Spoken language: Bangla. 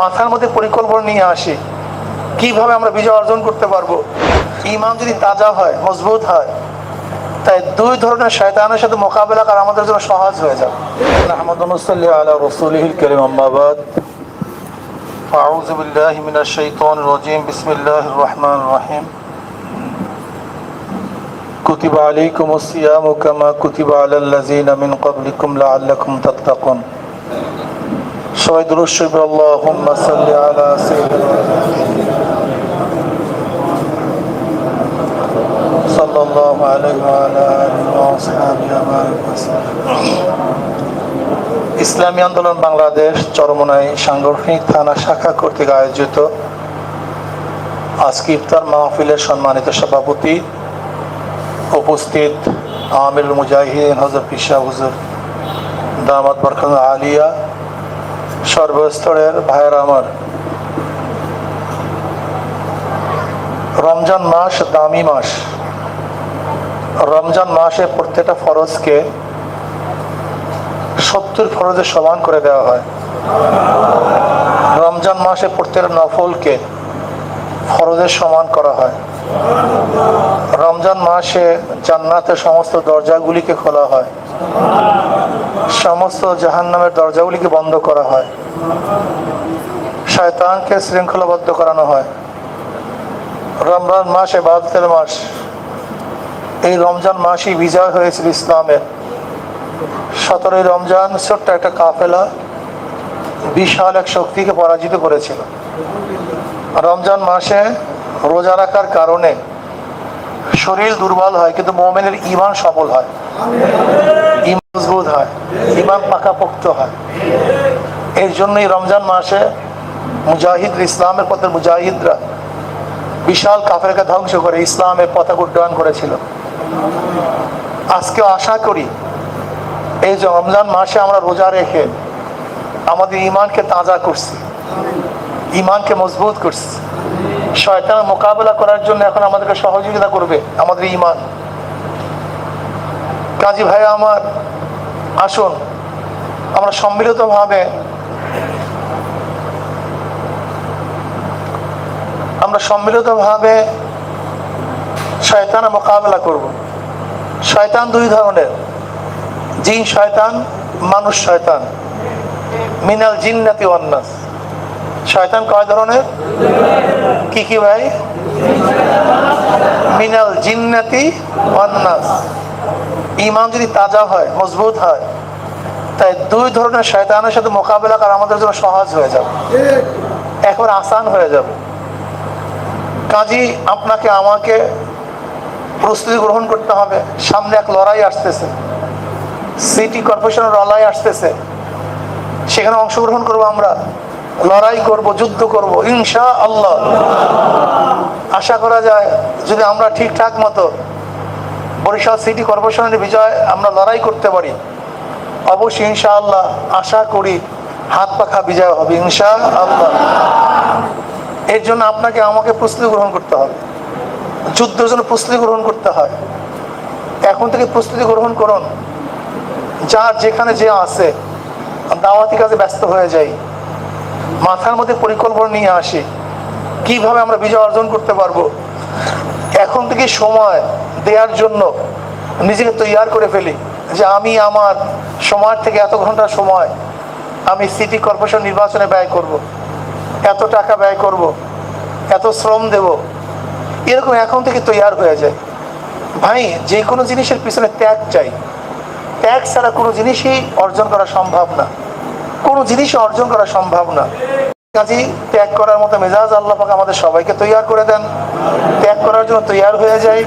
মাথার মধ্যে পরিকল্পনা নিয়ে আসি কিভাবে আমরা বিজয় অর্জন করতে পারবো ইমান যদি তাজা হয় মজবুত হয় তাই দুই ধরনের শয়তানের সাথে মোকাবেলা করা আমাদের জন্য সহজ হয়ে যাবে আহমদ মুসল্লি আলা রসুলহিল করিম আম্মাবাদ أعوذ بالله من الشيطان الرجيم بسم الله الرحمن الرحيم كتب عليكم الصيام كما كتب على الذين من قبلكم لعلكم تتقون সবাই বারাক ইসলামী আন্দোলন বাংলাদেশ চরমনাই সাংগঠনিক থানা শাখা কর্তৃক আয়োজিত আজকে ইফতার মাহফিলের সম্মানিত সভাপতি উপস্থিত আমির মুজাহিদিন হজর পিসা হুজুর, দামাত বরখান আলিয়া সর্বস্তরের ভাইয়ের আমার। রমজান মাস দামি মাস। রমজান মাসে প্রত্যেকটা ফরজকে সত্তর ফরজের সমান করে দেওয়া হয়। রমজান মাসে প্রত্যেকটা নফলকে ফরজের সমান করা হয়। রমজান মাসে জান্নাতের সমস্ত দরজাগুলিকে খোলা হয়। সমস্ত জাহান্নামের দরজাগুলিকে বন্ধ করা হয়। শয়তানকে শৃঙ্খলাবদ্ধ করানো হয়। রমজান মাস এবাদতের মাস। এই রমজান মাসই বিজয় হয়েছিল ইসলামের। সতেরোই রমজান ছোট্ট একটা কাফেলা বিশাল এক শক্তিকে পরাজিত করেছিল। রমজান মাসে রোজা রাখার কারণে শরীর দুর্বল হয়, কিন্তু মোমেনের ইমান সবল হয়। হয় ইমান পাকাপোক্ত হয়। এর জন্যই রমজান মাসে মুজাহিদ, ইসলামের মুজাহিদরা বিশাল কাফেরকে ধ্বংস করে ইসলামের পতাকা উড্ডয়ন করেছিল। আজকে আশা করি এই যে রমজান মাসে আমরা রোজা রেখে আমাদের ইমানকে তাজা করছি, ইমানকে মজবুত করছি, শয়তান মোকাবেলা করার জন্য এখন আমাদেরকে সহযোগিতা করবে আমাদের ইমান। কাজী ভাই আমার আসুন, আমরা সম্মিলিতভাবে আমরা সম্মিলিতভাবে শয়তানের মোকাবেলা করব। শয়তান দুই ধরনের। জিন শয়তান, মানুষ শয়তান। মিনাল জিন্নাতি অন্নাস শয়তান কয় ধরনের? কি কি ভাই? মিনাল জিন্নাতি অন্নাস ইমান যদি তাজা হয়, মজবুত হয়, তাই দুই ধরনের শয়তানের সাথে মোকাবেলা করা আমাদের জন্য সহজ হয়ে যাবে। এখন আসান হয়ে যাবে। কাজী, আপনাকে, আমাকে প্রস্তুতি গ্রহণ করতে হবে। সামনে এক লড়াই আসতেছে। সিটি কর্পোরেশনের লড়াই আসতেছে। সেখানে অংশগ্রহণ করব আমরা। লড়াই করব, যুদ্ধ করব ইনশা আল্লাহ আশা করা যায়, যদি আমরা ঠিকঠাক মতো বরিশাল সিটি কর্পোরেশনের বিজয় আমরা লড়াই করতে পারি। অবশ্যই ইনশা আল্লাহ আশা করি হাত পাখা বিজয় হবে ইনশা আল্লাহ এর জন্য আপনাকে আমাকে প্রস্তুতি গ্রহণ করতে হবে। যুদ্ধের জন্য প্রস্তুতি গ্রহণ করতে হয়। এখন থেকে প্রস্তুতি গ্রহণ করুন। যার যেখানে যে আছে দাওয়াতি কাজে ব্যস্ত হয়ে যাই। মাথার মধ্যে পরিকল্পনা নিয়ে আসি। কীভাবে আমরা বিজয় অর্জন করতে পারব? এখন থেকে সময় দেওয়ার জন্য নিজেকে তৈয়ার করে ফেলি যে আমি আমার সময় থেকে এত ঘণ্টা সময় আমি সিটি কর্পোরেশন নির্বাচনে ব্যয় করব। এত টাকা ব্যয় করব। এত শ্রম দেব। এরকম এখন থেকে তৈয়ার হয়ে যায়। ভাই, যে কোনো জিনিসের পিছনে ত্যাগ চাই। ত্যাগ ছাড়া কোনো জিনিসই অর্জন করা সম্ভব না। কোনো জিনিসই অর্জন করা সম্ভব না। কাজেই ত্যাগ করার মতো মেজাজ আল্লাহ পাক আমাদের সবাইকে তৈয়ার করে দেন। ত্যাগ করার জন্য তৈয়ার হয়ে যায়।